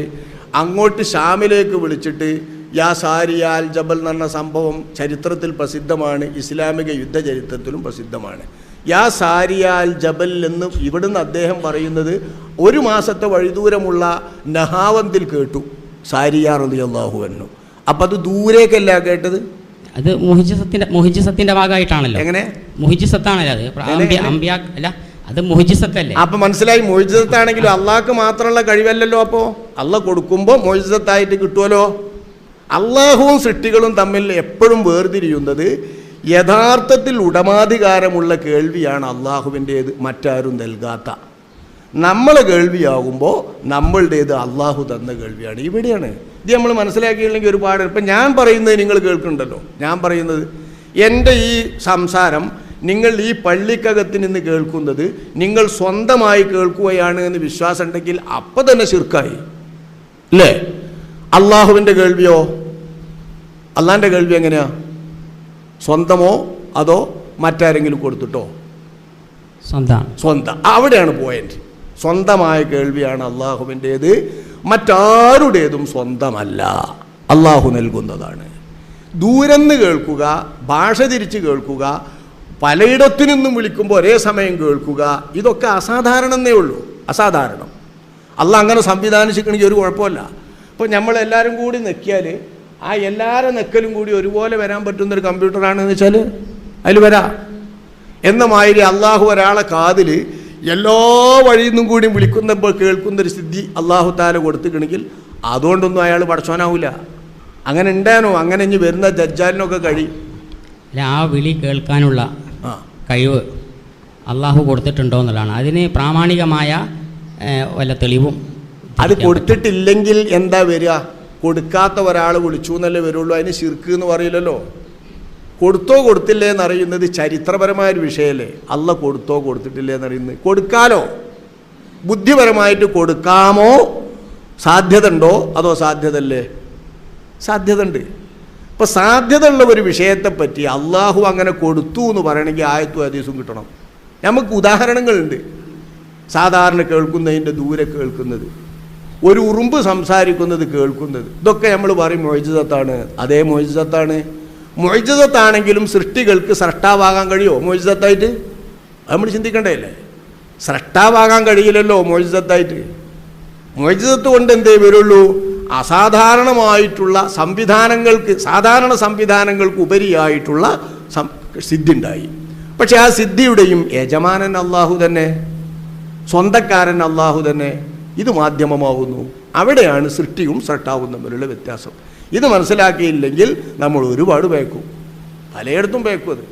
അങ്ങോട്ട് ഷാമിലേക്ക് വിളിച്ചിട്ട് യാ സാരിയാൽ ജബൽ എന്ന സംഭവം ചരിത്രത്തിൽ പ്രസിദ്ധമാണ്. ഇസ്ലാമിക യുദ്ധ ചരിത്രത്തിലും പ്രസിദ്ധമാണ്. യാ സാരിയാൽ ജബൽ എന്ന് ഇവിടുന്ന് അദ്ദേഹം പറയുന്നത് ഒരു മാസത്തെ വഴിദൂരമുള്ള നഹാവന്തിൽ കേട്ടു സാരിയാ അള്ളാഹു എന്നു അപ്പം അത് ദൂരേക്കല്ല കേട്ടത്? അത് മുഹിജസത്തിന്റെ മുഹിജസത്തിന്റെ ഭാഗമായിട്ടാണല്ലോ. എങ്ങനെ? മുഹിജസത്താണല്ലോ അത്. അമ്പിയ അല്ല അത് മുഹിജിസത്തല്ലേ? അപ്പം മനസ്സിലായി മൊയ്ജിസത്താണെങ്കിലും അള്ളാഹ്ക്ക് മാത്രമുള്ള കഴിവല്ലല്ലോ അപ്പോൾ അള്ള കൊടുക്കുമ്പോൾ മുഹിജസത്തായിട്ട് കിട്ടുമല്ലോ അള്ളാഹുവും സൃഷ്ടികളും തമ്മിൽ എപ്പോഴും വേർതിരിയുന്നത് യഥാർത്ഥത്തിൽ ഉടമാധികാരമുള്ള കേൾവിയാണ് അള്ളാഹുവിന്റേത് മറ്റാരും നൽകാത്ത. നമ്മളെ കേൾവിയാകുമ്പോൾ നമ്മളുടേത് അള്ളാഹു തന്ന കേൾവിയാണ്. ഇവിടെയാണ്. ഇത് നമ്മൾ മനസ്സിലാക്കിയില്ലെങ്കിൽ ഒരുപാട്. ഇപ്പം ഞാൻ പറയുന്നത് നിങ്ങൾ കേൾക്കുന്നുണ്ടല്ലോ ഞാൻ പറയുന്നത് എന്റെ ഈ സംസാരം നിങ്ങൾ ഈ പള്ളിക്കകത്ത് നിന്ന് കേൾക്കുന്നത് നിങ്ങൾ സ്വന്തമായി കേൾക്കുകയാണ് എന്ന് വിശ്വാസം ഉണ്ടെങ്കിൽ അപ്പം തന്നെ ശിർക്കായി. അല്ലേ? അള്ളാഹുവിന്റെ കേൾവിയോ? അള്ളാന്റെ കേൾവി എങ്ങനെയാ? സ്വന്തമോ അതോ മറ്റാരെങ്കിലും കൊടുത്തിട്ടോ? സ്വന്തം. സ്വന്തം. അവിടെയാണ് പോയിന്റ് സ്വന്തമായ കേൾവിയാണ് അള്ളാഹുവിന്റേത് മറ്റാരുടേതും സ്വന്തമല്ല. അള്ളാഹു നൽകുന്നതാണ്. ദൂരന്ന് കേൾക്കുക ഭാഷ തിരിച്ച് കേൾക്കുക പലയിടത്തു നിന്നും വിളിക്കുമ്പോൾ ഒരേ സമയം കേൾക്കുക ഇതൊക്കെ അസാധാരണമെന്നേ ഉള്ളൂ. അസാധാരണം. അല്ല അങ്ങനെ സംവിധാനിച്ചിട്ടുണ്ടെങ്കിൽ ഒരു കുഴപ്പമില്ല. അപ്പോൾ നമ്മളെല്ലാവരും കൂടി നിൽക്കിയാൽ ആ എല്ലാവരും നിൽക്കലും കൂടി ഒരുപോലെ വരാൻ പറ്റുന്നൊരു കമ്പ്യൂട്ടറാണെന്ന് വെച്ചാൽ അതിൽ വരാം. എന്ന മാതിരി അള്ളാഹു ഒരാളെ കാതിൽ എല്ലാ വഴിയിൽ നിന്നും കൂടി വിളിക്കുന്നപ്പോൾ കേൾക്കുന്നൊരു സ്ഥിതി അള്ളാഹു താല കൊടുത്തിക്കണമെങ്കിൽ അതുകൊണ്ടൊന്നും അയാൾ പഠിച്ചോനാവില്ല അങ്ങനെ ഉണ്ടാനോ അങ്ങനെ ഇനി വരുന്ന ജഡ്ജാലിനൊക്കെ കഴിയും. അല്ല ആ വിളി കേൾക്കാനുള്ള കഴിവ് അള്ളാഹു കൊടുത്തിട്ടുണ്ടോ എന്നുള്ളതാണ്. അതിന് പ്രാമാണികമായ വല്ല തെളിവും അത് കൊടുത്തിട്ടില്ലെങ്കിൽ എന്താ വരിക? കൊടുക്കാത്ത ഒരാൾ വിളിച്ചു എന്നല്ലേ വരുള്ളൂ? അതിന് ശിർക്ക് എന്ന് പറയില്ലല്ലോ. കൊടുത്തോ കൊടുത്തില്ലേ എന്നറിയുന്നത് ചരിത്രപരമായ ഒരു വിഷയമല്ലേ. അല്ല കൊടുത്തോ കൊടുത്തിട്ടില്ലേ എന്നറിയുന്നത് കൊടുക്കാലോ? ബുദ്ധിപരമായിട്ട് കൊടുക്കാമോ? സാധ്യത ഉണ്ടോ അതോ സാധ്യതല്ലേ സാധ്യത ഉണ്ട് ഇപ്പം സാധ്യത ഉള്ള ഒരു വിഷയത്തെപ്പറ്റി അള്ളാഹു അങ്ങനെ കൊടുത്തു എന്ന് പറയണമെങ്കിൽ ആയത്തും ഹദീസും കിട്ടണം. നമുക്ക് ഉദാഹരണങ്ങളുണ്ട്. സാധാരണ കേൾക്കുന്നതിന്റെ ദൂരെ കേൾക്കുന്നത്. ഒരു ഉറുമ്പ് സംസാരിക്കുന്നത് കേൾക്കുന്നത്. ഇതൊക്കെ നമ്മൾ പറയും മൊയ്ജിതത്താണ് അതേ മൊയ്ജിതത്താണ് മൊയ്ജിതത്താണെങ്കിലും സൃഷ്ടികൾക്ക് സ്രഷ്ടാവാകാൻ കഴിയുമോ മൊയ്ജിതത്തായിട്ട് നമ്മൾ ചിന്തിക്കണ്ടേല്ലേ സ്രഷ്ടാവാകാൻ കഴിയില്ലല്ലോ മൊയ്ജിതത്തായിട്ട് മൊയ്ജിതത്ത് കൊണ്ട് എന്തേ വരുള്ളൂ? അസാധാരണമായിട്ടുള്ള സംവിധാനങ്ങൾക്ക് സാധാരണ സംവിധാനങ്ങൾക്ക് ഉപരിയായിട്ടുള്ള സിദ്ധി ഉണ്ടായി പക്ഷെ ആ സിദ്ധിയുടെയും യജമാനൻ അള്ളാഹു തന്നെ സ്വന്തക്കാരൻ അള്ളാഹു തന്നെ ഇത് മാധ്യമമാവുന്നു. അവിടെയാണ് സൃഷ്ടിയും സൃഷ്ടാവും തമ്മിലുള്ള വ്യത്യാസം. ഇത് മനസ്സിലാക്കിയില്ലെങ്കിൽ നമ്മൾ ഒരുപാട് പേക്കും പലയിടത്തും പേക്കും അത്.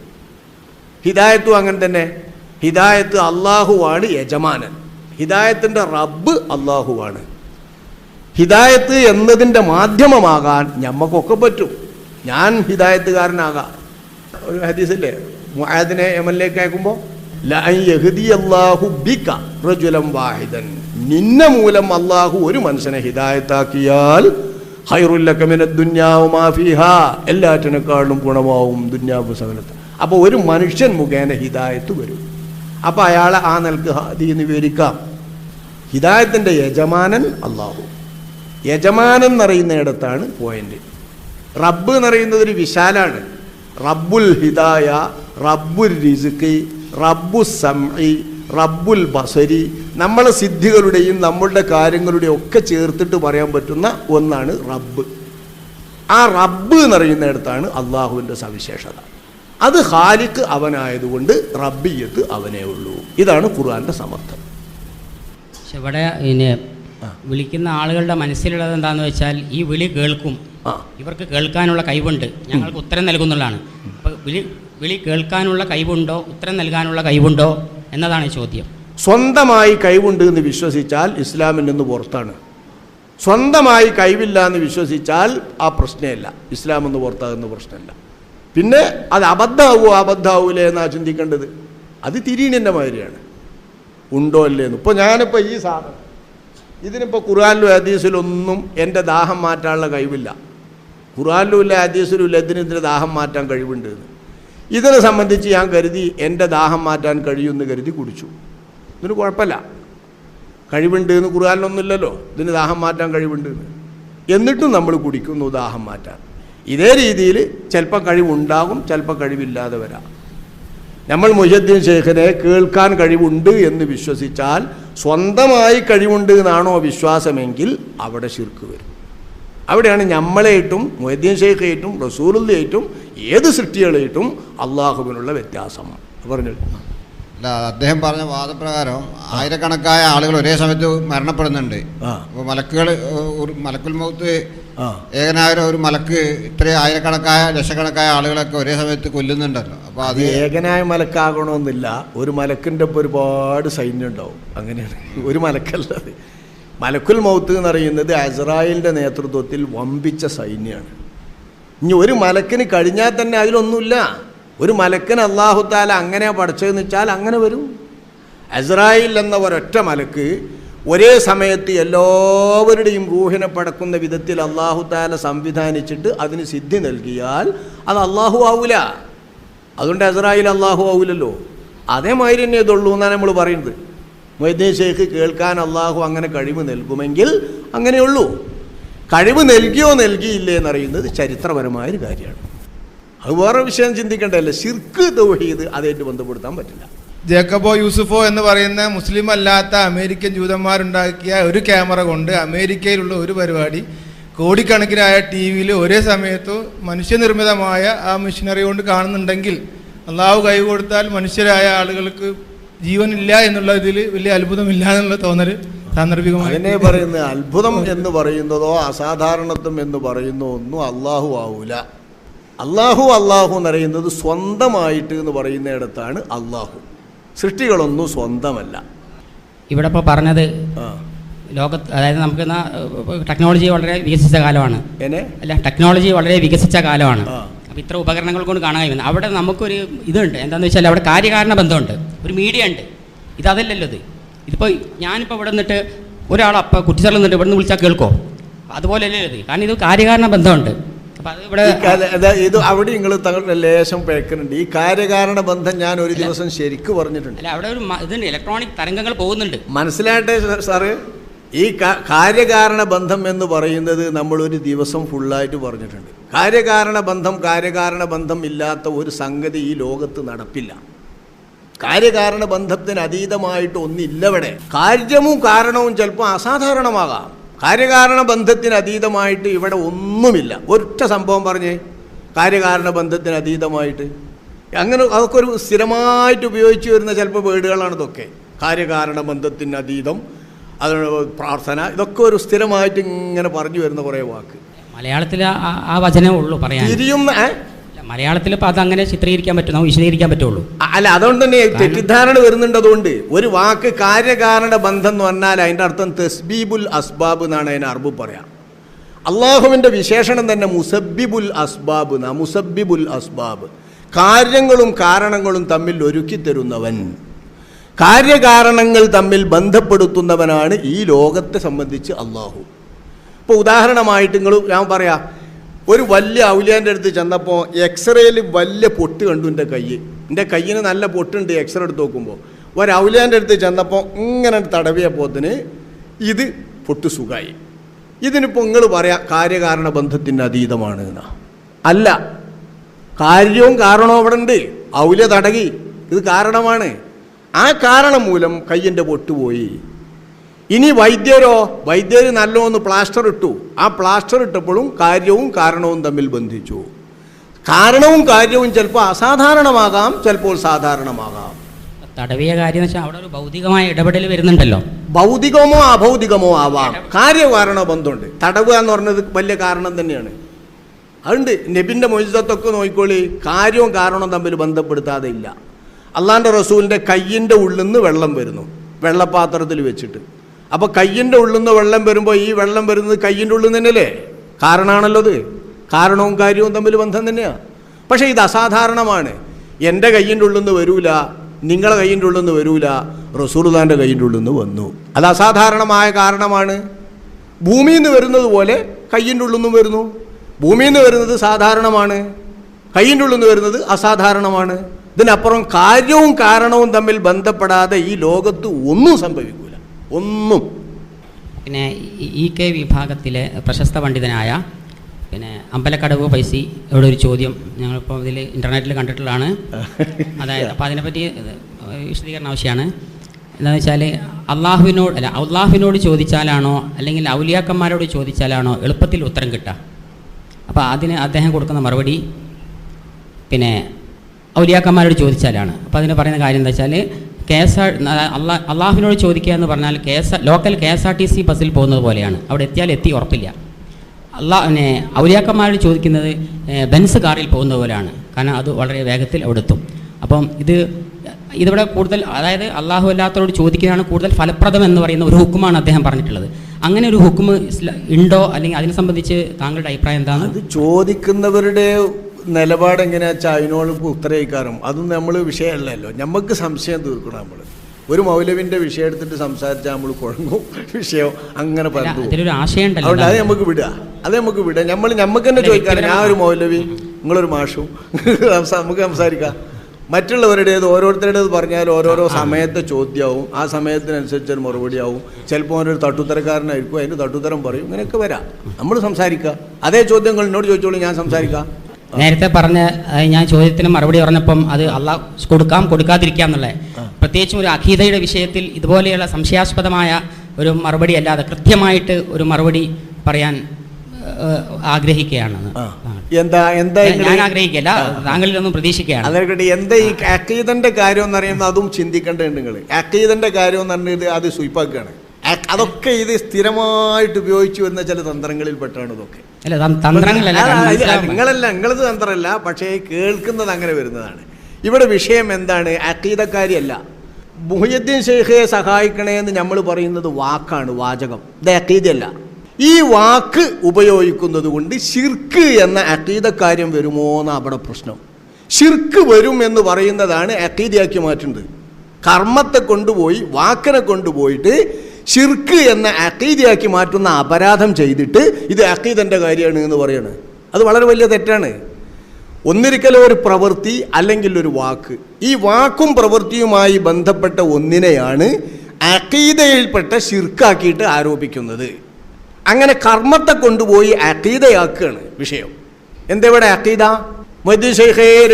ഹിദായത്തും അങ്ങനെ തന്നെ. ഹിദായത്ത് അള്ളാഹുവാണ് യജമാനൻ. ഹിദായത്തിന്റെ റബ്ബ് അള്ളാഹുവാണ് ഹിദായത്ത് എന്നതിന്റെ മാധ്യമമാകാൻ ഞമ്മക്കൊക്കെ പറ്റും. ഞാൻ ഹിദായത്തുകാരനാകാം. ഒരു ഹദീസില്ലേ? മുആദിനെ എക്ക് അയക്കുമ്പോൾ അല്ലാഹു ബിക റജുലം വാഹിദൻ. നിന്നെ മൂലം അള്ളാഹു ഒരു മനുഷ്യനെ ഹിദായത്താക്കിയാൽ ഹൈറുല്ലക്കമിന ദുന്യാവ് മാഫിഹ എല്ലാറ്റിനേക്കാളും ഗുണമാവും ദുന്യാവ് സകലത്ത്. അപ്പോൾ ഒരു മനുഷ്യൻ മുഖേന ഹിദായത്ത് വരും. അപ്പോൾ അയാളെ ആ നിലയ്ക്ക് ഹദീന്ന് വിവരിക്കാം ഹിദായത്തിന്റെ യജമാനൻ അള്ളാഹു യജമാനൻ എന്നറിയുന്നിടത്താണ് പോയിന്റ് റബ്ബ് എന്നറിയുന്നത് ഒരു വിശാലാണ്. റബ്ബുൽ ഹിദായ റബ്ബുൽ റിസുഖി റബ്ബു സംഇ റബ്ബുൽ ബസരി നമ്മളെ സിദ്ധികളുടെയും നമ്മളുടെ കാര്യങ്ങളുടെയും ഒക്കെ ചേർത്തിട്ട് പറയാൻ പറ്റുന്ന ഒന്നാണ് റബ്ബ്. ആ റബ്ബ് എന്ന് എന്നറിയുന്നിടത്താണ് അള്ളാഹുവിന്റെ സവിശേഷത. അത് ഹാലിക്ക് അവനായതുകൊണ്ട് റബ്ബിയത്ത് അവനേ ഉള്ളൂ. ഇതാണ് ഖുർആന്റെ സമർത്ഥം. പക്ഷെ ഇവിടെ പിന്നെ വിളിക്കുന്ന ആളുകളുടെ മനസ്സിലുള്ളത് എന്താണെന്ന് വെച്ചാൽ ഈ വിളി കേൾക്കും. ഇവർക്ക് കേൾക്കാനുള്ള കഴിവുണ്ട്. ഞങ്ങൾക്ക് ഉത്തരം നൽകുന്നുള്ളതാണ്. അപ്പോൾ വിളി വിളി കേൾക്കാനുള്ള കഴിവുണ്ടോ? ഉത്തരം നൽകാനുള്ള കഴിവുണ്ടോ? എന്നതാണ് ചോദ്യം. സ്വന്തമായി കഴിവുണ്ട് എന്ന് വിശ്വസിച്ചാൽ ഇസ്ലാമിൽ നിന്ന് പുറത്താണ്. സ്വന്തമായി കഴിവില്ല എന്ന് വിശ്വസിച്ചാൽ ആ പ്രശ്നമില്ല. ഇസ്ലാം എന്ന് പുറത്താകുന്ന പ്രശ്നമല്ല. പിന്നെ അത് അബദ്ധമാവുമോ അബദ്ധമാവൂലേ എന്നാ ചിന്തിക്കേണ്ടത്? അത് തിരീണിന്റെ മാതിരിയാണ്. ഉണ്ടോ അല്ലേ എന്ന്. ഇപ്പോൾ ഞാനിപ്പോൾ ഈ സാധനം ഇതിനിപ്പോൾ ഖുർആാനിലും ഹദീസിലൊന്നും എന്റെ ദാഹം മാറ്റാനുള്ള കഴിവില്ല. ഖുർആാനിലും ഇല്ല ഹദീസിലും ഇല്ല ഇതിന് ഇതിന് ദാഹം മാറ്റാൻ കഴിവുണ്ട് എന്ന്. ഇതിനെ സംബന്ധിച്ച് ഞാൻ കരുതി എന്റെ ദാഹം മാറ്റാൻ കഴിയുമെന്ന് കരുതി കുടിച്ചു. ഇതിന് കുഴപ്പമില്ല. കഴിവുണ്ട് എന്ന് ഖുർആാനിലൊന്നുമില്ലല്ലോ. ഇതിന് ദാഹം മാറ്റാൻ കഴിവുണ്ട്. എന്ന് എന്നിട്ടും നമ്മൾ കുടിക്കുന്നു ദാഹം മാറ്റാൻ. ഇതേ രീതിയിൽ ചിലപ്പോൾ കഴിവുണ്ടാകും ചിലപ്പോൾ കഴിവില്ലാതെ വരാം. നമ്മൾ മുഹദ്ദീൻ ഷേഖിനെ കേൾക്കാൻ കഴിവുണ്ട് എന്ന് വിശ്വസിച്ചാൽ സ്വന്തമായി കഴിവുണ്ട് എന്നാണോ വിശ്വാസമെങ്കിൽ അവിടെ ശിർക്ക് വരും. അവിടെയാണ് നമ്മളേറ്റും മൊഹദ്ദീൻ ഷെയ്ഖേറ്റും റസൂലുള്ളയായിട്ടും ഏത് സൃഷ്ടികളേറ്റും അള്ളാഹുവിനുള്ള വ്യത്യാസം. പറഞ്ഞു. അല്ല അദ്ദേഹം പറഞ്ഞ വാദപ്രകാരം ആയിരക്കണക്കായ ആളുകൾ ഒരേ സമയത്ത് മരണപ്പെടുന്നുണ്ട്. അപ്പോൾ മലക്കുകൾ ഒരു മലക്കുൽ മൗത്ത് ആ. ഏകനായ ഒരു മലക്ക് ഇത്രയും ആയിരക്കണക്കായ ലക്ഷക്കണക്കായ ആളുകളൊക്കെ ഒരേ സമയത്ത് കൊല്ലുന്നുണ്ടല്ലോ. അപ്പോൾ അത് ഏകനായ മലക്കാകണമെന്നില്ല. ഒരു മലക്കിന്റെ ഒപ്പം ഒരുപാട് സൈന്യം ഉണ്ടാവും. അങ്ങനെയാണ്. ഒരു മലക്കല്ലത്. മലക്കുൽ മൗത്ത് എന്ന് പറയുന്നത് അസ്രായേലിന്റെ നേതൃത്വത്തിൽ വമ്പിച്ച സൈന്യമാണ്. ഇനി ഒരു മലക്കിന് കഴിഞ്ഞാൽ തന്നെ അതിലൊന്നുമില്ല. ഒരു മലക്കിന് അള്ളാഹുത്താല അങ്ങനെ പഠിച്ചതെന്ന് വെച്ചാൽ അങ്ങനെ വരും. അസ്രായേൽ എന്ന ഒരൊറ്റ മലക്ക് ഒരേ സമയത്ത് എല്ലാവരുടെയും റൂഹിനെ പടക്കുന്ന വിധത്തിൽ അള്ളാഹുത്താല സംവിധാനിച്ചിട്ട് അതിന് സിദ്ധി നൽകിയാൽ അത് അള്ളാഹു ആവൂല. അതുകൊണ്ട് അസ്രായേൽ അള്ളാഹു ആവൂലല്ലോ. അതേമാതിരി തന്നെ ഇതുള്ളൂ എന്നാണ് നമ്മൾ പറയുന്നത്. മൊയ്തീൻ ഷെയ്ഖ് കേൾക്കാൻ അള്ളാഹു അങ്ങനെ കഴിവ് നൽകുമെങ്കിൽ അങ്ങനെയുള്ളൂ. കഴിവ് നൽകിയോ നൽകിയില്ലേ എന്നറിയുന്നത് ചരിത്രപരമായൊരു കാര്യമാണ്. അത് വേറെ വിഷയം ചിന്തിക്കേണ്ടതല്ല. ശിർക്ക് തൗഹീദ് അതായിട്ട് ബന്ധപ്പെടുത്താൻ പറ്റില്ല. ജേക്കബോ യൂസുഫോ എന്ന് പറയുന്ന മുസ്ലിം അല്ലാത്ത അമേരിക്കൻ ജൂതന്മാരുണ്ടാക്കിയ ഒരു ക്യാമറ കൊണ്ട് അമേരിക്കയിലുള്ള ഒരു പരിപാടി കോടിക്കണക്കിനായ ടി വിയിൽ ഒരേ സമയത്ത് മനുഷ്യനിർമ്മിതമായ ആ മെഷീനറി കൊണ്ട് കാണുന്നുണ്ടെങ്കിൽ അള്ളാഹു കൈ കൊടുത്താൽ മനുഷ്യരായ ആളുകൾക്ക് ജീവനില്ല എന്നുള്ള ഇതിൽ വലിയ അത്ഭുതമില്ല എന്നുള്ള തോന്നൽ സാന്ദർഭികമായി. അതിനെ പറയുന്ന അത്ഭുതം എന്ന് പറയുന്നതോ അസാധാരണത്വം എന്ന് പറയുന്നോ ഒന്നും അള്ളാഹു ആവൂല. അള്ളാഹു അള്ളാഹു എന്ന് പറയുന്നത് സ്വന്തമായിട്ട് എന്ന് പറയുന്നിടത്താണ് അള്ളാഹു സൃഷ്ടികളൊന്നും സ്വന്തമല്ല. ഇവിടെ ഇപ്പോൾ പറഞ്ഞത് ലോകത്ത് അതായത് നമുക്ക് ടെക്നോളജി വളരെ വികസിച്ച കാലമാണ്. അല്ല ടെക്നോളജി വളരെ വികസിച്ച കാലമാണ്. അപ്പോൾ ഇത്ര ഉപകരണങ്ങൾ കൊണ്ട് കാണാൻ കഴിയുന്നത് അവിടെ നമുക്കൊരു ഇതുണ്ട്. എന്താണെന്ന് വെച്ചാൽ അവിടെ കാര്യകാരണ ബന്ധമുണ്ട്. ഒരു മീഡിയ ഉണ്ട്. ഇതല്ലല്ലോ ഇത്. ഇതിപ്പോൾ ഞാനിപ്പോൾ ഇവിടെ നിന്നിട്ട് ഒരാൾ അപ്പം കുറ്റിച്ചറിൽ നിന്നിട്ട് ഇവിടെ നിന്ന് വിളിച്ചാൽ കേൾക്കോ? അതുപോലെയല്ലേ ഇത്. കാരണം ഇത് കാര്യകാരണ ബന്ധമുണ്ട്. ഇത് അവിടെ നിങ്ങൾ തങ്ങളുടെ ലേശം പേക്കുന്നുണ്ട് ഈ കാര്യകാരണ ബന്ധം ഞാൻ ഒരു ദിവസം ശരിക്ക് പറഞ്ഞിട്ടുണ്ട്. അല്ല അവിടെ ഒരു ഇതുണ്ട്. ഇലക്ട്രോണിക് തരംഗങ്ങൾ പോകുന്നുണ്ട്. മനസ്സിലായിട്ടെ സാറ്? ഈ കാര്യകാരണ ബന്ധം എന്ന് പറയുന്നത് നമ്മളൊരു ദിവസം ഫുള്ളായിട്ട് പറഞ്ഞിട്ടുണ്ട്. കാര്യകാരണ ബന്ധം കാര്യകാരണ ബന്ധം ഇല്ലാത്ത ഒരു സംഗതി ഈ ലോകത്ത് നടപ്പില്ല. കാര്യകാരണ ബന്ധത്തിന് അതീതമായിട്ട് ഒന്നില്ലവിടെ കാര്യവും കാരണവും ചിലപ്പോൾ അസാധാരണമാകാം. കാര്യകാരണ ബന്ധത്തിന് അതീതമായിട്ട് ഇവിടെ ഒന്നുമില്ല. ഒറ്റ സംഭവം പറഞ്ഞേ. കാര്യകാരണ ബന്ധത്തിന് അതീതമായിട്ട്. അങ്ങനെ അതൊക്കെ ഒരു സ്ഥിരമായിട്ട് ഉപയോഗിച്ച് വരുന്ന ചിലപ്പോൾ വേടുകളാണ് ഇതൊക്കെ. കാര്യകാരണ ബന്ധത്തിന് അതീതം അത് പ്രാർത്ഥന ഇതൊക്കെ ഒരു സ്ഥിരമായിട്ട് ഇങ്ങനെ പറഞ്ഞു വരുന്ന കുറേ വാക്ക്. മലയാളത്തിൽ ആ- വചനം വചനമേ ഉള്ളൂ പറയാൻ. തിരിയുന്ന? മലയാളത്തിൽ അങ്ങനെ അതങ്ങനെ ചിത്രീകരിക്കാൻ പറ്റും നമുക്ക് വിശദീകരിക്കാൻ പറ്റുള്ളൂ. അല്ല അതുകൊണ്ട് തന്നെ തെറ്റിദ്ധാരണ വരുന്നുണ്ട് അതുകൊണ്ട് ഒരു വാക്ക് കാര്യകാരണ ബന്ധം എന്ന് പറഞ്ഞാൽ അതിന്റെ അർത്ഥം തസ്ബീബുൽ അസ്ബാബ് എന്നാണ് അതിന് അറബ് പറയാം. അള്ളാഹുവിന്റെ വിശേഷണം തന്നെ മുസബിബുൽ അസ്ബാബ് എന്നാ മുസബിബുൽ അസ്ബാബ്. കാര്യങ്ങളും കാരണങ്ങളും തമ്മിൽ ഒരുക്കി തരുന്നവൻ കാര്യകാരണങ്ങൾ തമ്മിൽ ബന്ധപ്പെടുത്തുന്നവനാണ് ഈ ലോകത്തെ സംബന്ധിച്ച് അള്ളാഹു ഇപ്പോൾ ഉദാഹരണമായിട്ട് നിങ്ങൾ ഞാൻ പറയാം ഒരു വലിയ ഔലിയാന്റെ അടുത്ത് ചെന്നപ്പോൾ എക്സ്റേയിൽ വലിയ പൊട്ട് കണ്ടു എന്റെ കൈ എന്റെ കയ്യിന് നല്ല പൊട്ടുണ്ട് എക്സ്റേ എടുത്ത് നോക്കുമ്പോൾ ഒരു ഔലിയാന്റെ അടുത്ത് ചെന്നപ്പോൾ ഇങ്ങനെ തടവിയപ്പോത്തിന് ഇത് പൊട്ട് സുഖമായി ഇതിനിപ്പോൾ നിങ്ങൾ പറയാം കാര്യകാരണ ബന്ധത്തിന്റെ അതീതമാണ് എന്നാ. അല്ല കാര്യവും കാരണവും അവിടെ ഉണ്ട്. ഔല തടകി. ഇത് കാരണമാണ്. ആ കാരണം മൂലം കയ്യിന്റെ പൊട്ടുപോയി. ഇനി വൈദ്യരോ വൈദ്യർ നല്ലോന്ന് പ്ലാസ്റ്റർ ഇട്ടു. ആ പ്ലാസ്റ്റർ ഇട്ടപ്പോഴും കാര്യവും കാരണവും തമ്മിൽ ബന്ധിച്ചു. കാരണവും കാര്യവും ചിലപ്പോൾ അസാധാരണമാകാം ചിലപ്പോൾ സാധാരണമാകാം. തടവിയ കാര്യം എന്ന് വെച്ചാൽ അവിടെ ഒരു ഭൗതികമായ ഇടപെടൽ വരുന്നുണ്ടല്ലോ. ഭൗതികമോ അഭൗതികമോ ആവാം. കാര്യകാരണ ബന്ധമുണ്ട്. തടവുക എന്ന് പറഞ്ഞത് വലിയ കാരണം തന്നെയാണ്. അതുണ്ട്. നബിന്റെ മൊയ്സത്തൊക്കെ നോക്കിക്കോളി കാര്യവും കാരണവും തമ്മിൽ ബന്ധപ്പെടുത്താതെ ഇല്ല. അള്ളാന്റെ റസൂലിന്റെ കയ്യിന്റെ ഉള്ളിൽ നിന്ന് വെള്ളം വരുന്നു. വെള്ളപാത്രത്തിൽ വെച്ചിട്ട്. അപ്പോൾ കയ്യിന്റെ ഉള്ളിൽ നിന്ന് വെള്ളം വരുമ്പോൾ ഈ വെള്ളം വരുന്നത് കയ്യിന്റെ ഉള്ളിൽ തന്നെയല്ലേ കാരണമാണല്ലോ അത്. കാരണവും കാര്യവും തമ്മിൽ ബന്ധം തന്നെയാണ് പക്ഷേ ഇത് അസാധാരണമാണ്. എന്റെ കയ്യിന്റെ ഉള്ളിൽ നിന്ന് വരൂല നിങ്ങളെ കയ്യിന്റെ ഉള്ളിൽ നിന്ന് വരൂല റസൂലുദാന്റെ കയ്യിന്റെ ഉള്ളിൽ നിന്ന് വന്നു. അത് അസാധാരണമായ കാരണമാണ്. ഭൂമിയിൽ നിന്ന് വരുന്നത് പോലെ കയ്യിന്റെ ഉള്ളിൽ നിന്നും വരുന്നു. ഭൂമിയിൽ നിന്ന് വരുന്നത് സാധാരണമാണ്. കയ്യിന്റെ ഉള്ളിൽ നിന്ന് വരുന്നത് അസാധാരണമാണ്. ഇതിനപ്പുറം കാര്യവും കാരണവും തമ്മിൽ ബന്ധപ്പെടാതെ ഈ ലോകത്ത് ഒന്നും സംഭവിക്കൂല. ഒന്നും. പിന്നെ ഇ കെ വിഭാഗത്തിലെ പ്രശസ്ത പണ്ഡിതനായ പിന്നെ അമ്പലക്കടവ് പൈസി ഇവിടെ ഒരു ചോദ്യം ഞങ്ങളിപ്പോൾ ഇതിൽ ഇന്റർനെറ്റിൽ കണ്ടിട്ടുള്ളതാണ്. അതായത് അപ്പോൾ അതിനെപ്പറ്റി വിശദീകരണം ആവശ്യമാണ്. എന്താണെന്ന് വെച്ചാൽ അള്ളാഹുവിനോട് അല്ല അള്ളാഹുവിനോട് ചോദിച്ചാലാണോ അല്ലെങ്കിൽ ഔലിയാക്കന്മാരോട് ചോദിച്ചാലാണോ എളുപ്പത്തിൽ ഉത്തരം കിട്ടുക? അപ്പോൾ അതിന് അദ്ദേഹം കൊടുക്കുന്ന മറുപടി പിന്നെ ഔലിയാക്കന്മാരോട് ചോദിച്ചാലാണ്. അപ്പോൾ അതിന് പറയുന്ന കാര്യം എന്താ വെച്ചാൽ കെ എസ് ആർ അള്ളാ അള്ളാഹുവിനോട് ചോദിക്കുക എന്ന് പറഞ്ഞാൽ K S local K S R T C ബസ്സിൽ പോകുന്നത് പോലെയാണ്. അവിടെ എത്തിയാൽ എത്തി ഉറപ്പില്ല. അള്ളാ പിന്നെ ഔലിയാക്കന്മാരോട് ചോദിക്കുന്നത് ബെൻസ് കാറിൽ പോകുന്നത് പോലെയാണ്. കാരണം അത് വളരെ വേഗത്തിൽ അവിടെ എത്തും. അപ്പം ഇത് ഇതിവിടെ കൂടുതൽ അതായത് അള്ളാഹു അല്ലാത്തവരോട് ചോദിക്കുന്നതാണ് കൂടുതൽ ഫലപ്രദം എന്ന് പറയുന്ന ഒരു ഹുക്കുമാണ് അദ്ദേഹം പറഞ്ഞിട്ടുള്ളത്. അങ്ങനെ ഒരു ഇസ്ല- ഉണ്ടോ? അല്ലെങ്കിൽ അതിനെ സംബന്ധിച്ച് താങ്കളുടെ അഭിപ്രായം എന്താണ്? അത് ചോദിക്കുന്നവരുടെ നിലപാട് എങ്ങനെയാ അതിനോട് ഉത്തരയിക്കാറും അതൊന്നും നമ്മൾ വിഷയമല്ലല്ലോ. നമുക്ക് സംശയം തീർക്കണം നമ്മൾ ഒരു മൗലവിന്റെ വിഷയം എടുത്തിട്ട് സംസാരിച്ചാൽ നമ്മൾ കുഴങ്ങും വിഷയം. അങ്ങനെ പറഞ്ഞു അതുകൊണ്ട് അത് നമുക്ക് വിടുക അത് നമുക്ക് വിടുക നമ്മൾ നമുക്ക് തന്നെ ചോദിക്കാൻ ചോദിക്കാം ഞാൻ ഒരു മൗലവി നിങ്ങളൊരു മാഷും. നമുക്ക് സംസാരിക്കാം. മറ്റുള്ളവരുടേത് ഓരോരുത്തരുടേത് പറഞ്ഞാൽ ഓരോരോ സമയത്തെ ചോദ്യമാവും ആ സമയത്തിനനുസരിച്ച് ഒരു മറുപടിയാവും ചിലപ്പോൾ അവനൊരു തട്ടുത്തരക്കാരനായിരിക്കും. അതിന് തട്ടുത്തരം പറയും. ഇങ്ങനെയൊക്കെ വരാം. നമ്മൾ സംസാരിക്കുക അതേ ചോദ്യങ്ങൾ എന്നോട് ചോദിച്ചോളൂ ഞാൻ സംസാരിക്കാം. നേരത്തെ പറഞ്ഞ ഞാൻ ചോദ്യത്തിന് മറുപടി പറഞ്ഞപ്പം അത് അള്ളാഹ് കൊടുക്കാം കൊടുക്കാതിരിക്കാം എന്നുള്ളത് പ്രത്യേകിച്ചും ഒരു അഖീദയുടെ വിഷയത്തിൽ ഇതുപോലെയുള്ള സംശയാസ്പദമായ ഒരു മറുപടി അല്ലാതെ കൃത്യമായിട്ട് ഒരു മറുപടി പറയാൻ ആഗ്രഹിക്കുകയാണ്. എന്താ എന്താ ഞാൻ ആഗ്രഹിക്കില്ല താങ്കളിൽ ഒന്നും പ്രതീക്ഷിക്കുകയാണ്. എന്താ ഈ അക്കീതന്റെ കാര്യം എന്ന് പറയുന്നത് അതും ചിന്തിക്കേണ്ടതുണ്ട് നിങ്ങൾ അക്കീതന്റെ കാര്യം എന്ന് അത് സ്വീപ്പാക്കുകയാണ്. അതൊക്കെ ഇത് സ്ഥിരമായിട്ട് ഉപയോഗിച്ചു വരുന്ന ചില തന്ത്രങ്ങളിൽ പെട്ടാണ് ഇതൊക്കെ. അല്ല? തന്ത്രങ്ങളല്ല നിങ്ങളല്ല നിങ്ങളത് തന്ത്രമല്ല പക്ഷേ കേൾക്കുന്നത് അങ്ങനെ വരുന്നതാണ്. ഇവിടെ വിഷയം എന്താണ്? അക്കീതക്കാരിയല്ല മുഹയ്യദ്ദീൻ ഷെയ്ഖയെ സഹായിക്കണേ എന്ന് നമ്മൾ പറയുന്നത് വാക്കാണ് വാചകം. ഇത് അക്കീതയല്ല ഈ വാക്ക് ഉപയോഗിക്കുന്നത് കൊണ്ട് ഷിർക്ക് എന്ന അക്കീതക്കാര്യം വരുമോ എന്ന അവിടെ പ്രശ്നം. ഷിർക്ക് വരും എന്ന് പറയുന്നതാണ് അക്കീതയാക്കി മാറ്റുന്നത്. കർമ്മത്തെ കൊണ്ടുപോയി വാക്കിനെ കൊണ്ടുപോയിട്ട് ഷിർക്ക് എന്ന അക്കീതയാക്കി മാറ്റുന്ന അപരാധം ചെയ്തിട്ട് ഇത് അക്കീദന്റെ കാര്യമാണ് എന്ന് പറയാണ്. അത് വളരെ വലിയ തെറ്റാണ്. ഒന്നിരിക്കലും ഒരു പ്രവൃത്തി അല്ലെങ്കിൽ ഒരു വാക്ക്. ഈ വാക്കും പ്രവൃത്തിയുമായി ബന്ധപ്പെട്ട ഒന്നിനെയാണ് അക്കീതയിൽപ്പെട്ട ഷിർക്കാക്കിയിട്ട് ആരോപിക്കുന്നത്. അങ്ങനെ കർമ്മത്തെ കൊണ്ടുപോയി അക്കീതയാക്കുകയാണ് വിഷയം. എന്തെവിടെ അക്കീത ഷെയ്ഖേ